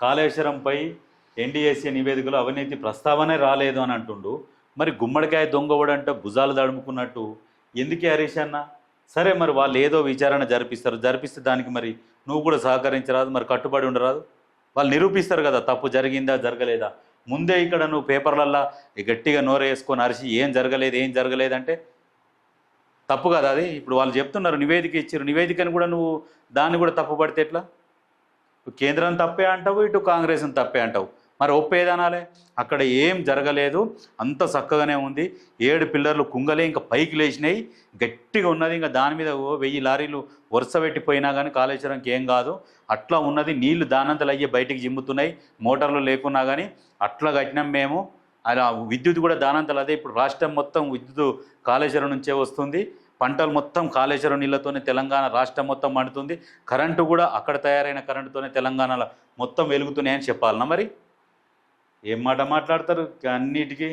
కాళేశ్వరంపై NDAC నివేదికలో అవినీతి ప్రస్తావనే రాలేదు అని అంటుండు. మరి గుమ్మడికాయ దొంగవడంటే భుజాలు దడుముకున్నట్టు ఎందుకే హరీష్ అన్న? సరే మరి వాళ్ళు ఏదో విచారణ జరిపిస్తారు. జరిపిస్తే దానికి మరి నువ్వు కూడా సహకరించరాదు మరి కట్టుబడి ఉండరాదు. వాళ్ళు నిరూపిస్తారు కదా తప్పు జరిగిందా జరగలేదా? ముందే ఇక్కడ నువ్వు పేపర్లల్లా గట్టిగా నోరేసుకొని అరిసి ఏం జరగలేదు ఏం జరగలేదంటే తప్పు కదా అది? ఇప్పుడు వాళ్ళు చెప్తున్నారు నివేదిక ఇచ్చారు నివేదికను కూడా నువ్వు దాన్ని కూడా తప్పుపడితే ఎట్లా? కేంద్రం తప్పే అంటావు ఇటు కాంగ్రెస్ని తప్పే అంటావు. మరి ఒప్పేదనాలే అక్కడ ఏం జరగలేదు. అంత చక్కగానే ఉంది. ఏడు పిల్లర్లు కుంగలే ఇంకా పైకి లేచినాయి. గట్టిగా ఉన్నది ఇంకా దాని మీద వెయ్యి లారీలు వరుస పెట్టిపోయినా కానీ కాళేశ్వరంకి ఏం కాదు. అట్లా ఉన్నది నీళ్ళు దానంతలు అయ్యి బయటికి జిమ్ముతున్నాయి. మోటార్లు లేకున్నా కానీ అట్లా కట్టినాం మేము. అలా విద్యుత్ కూడా దానంతలు అదే. ఇప్పుడు రాష్ట్రం మొత్తం విద్యుత్ కాళేశ్వరం నుంచే వస్తుంది. పంటలు మొత్తం కాళేశ్వరం నీళ్ళతోనే తెలంగాణ రాష్ట్రం మొత్తం మండుతుంది కరెంటు కూడా అక్కడ తయారైన కరెంటుతోనే తెలంగాణలో మొత్తం వెలుగుతున్నాయని చెప్పాలన్నా మరి? ఏం మాట మాట్లాడతారు? అన్నిటికీ